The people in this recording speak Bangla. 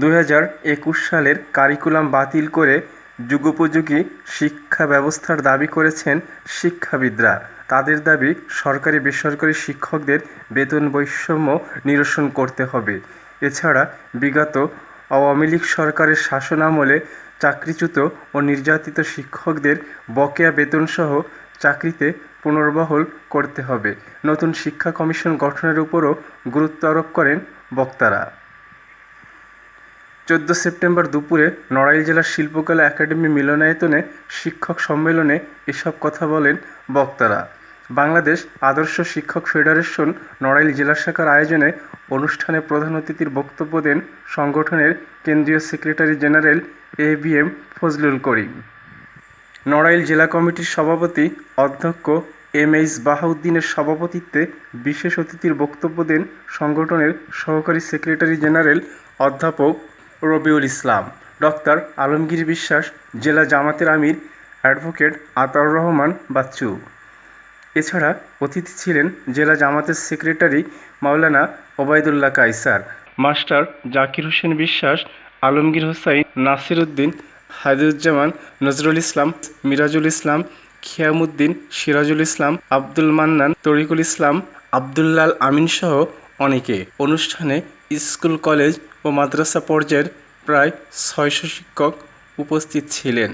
দুই হাজার একুশ সালের কারিকুলাম বাতিল করে যুগোপযোগী শিক্ষা ব্যবস্থার দাবি করেছেন শিক্ষাবিদরা। তাদের দাবি, সরকারি বেসরকারি শিক্ষকদের বেতন বৈষম্য নিরসন করতে হবে। এছাড়া বিগত আওয়ামী লীগ সরকারের শাসনামলে চাকরিচ্যুত ও নির্যাতিত শিক্ষকদের বকেয়া বেতনসহ চাকরিতে পুনর্বহল করতে হবে। নতুন শিক্ষা কমিশন গঠনের উপরও গুরুত্ব আরোপ করেন বক্তারা। চোদ্দ সেপ্টেম্বর দুপুরে নড়াইল জেলার শিল্পকলা একাডেমি মিলনায়তনে শিক্ষক সম্মেলনে এসব কথা বলেন বক্তারা। বাংলাদেশ আদর্শ শিক্ষক ফেডারেশন নড়াইল জেলা শাখার আয়োজনে অনুষ্ঠানে প্রধান অতিথির বক্তব্য দেন সংগঠনের কেন্দ্রীয় secretary general A B M Fazlul Karim. Narail জেলা কমিটির সভাপতি অধ্যক্ষ এম এইচ বাহাউদ্দিনের সভাপতিত্বে বিশেষ অতিথির বক্তব্য দেন সংগঠনের সহকারী সেক্রেটারি জেনারেল অধ্যাপক রবিউল ইসলাম। ডক্টর আলমগীর বিশ্বাস, জেলা জামাতের আমির, অ্যাডভোকেট আতাউর রহমান বাচ্চু। এছাড়া অতিথি ছিলেন জেলা জামাতের সেক্রেটারি মাওলানা ওবায়দুল্লাহ কায়সার, মাস্টার জাকির হোসেন বিশ্বাস, আলমগীর হোসাইন নাসির উদ্দিন হায়দুজ্জামান, নজরুল ইসলাম, মিরাজুল ইসলাম, খিয়ামুদ্দিন, সিরাজুল ইসলাম, আব্দুল মান্নান, তরিকুল ইসলাম, আবদুল্লাল আমিন সহ অনেকে। অনুষ্ঠানে স্কুল, কলেজ ও মাদ্রাসা পর্যায়ের প্রায় ছয়শো শিক্ষক উপস্থিত ছিলেন।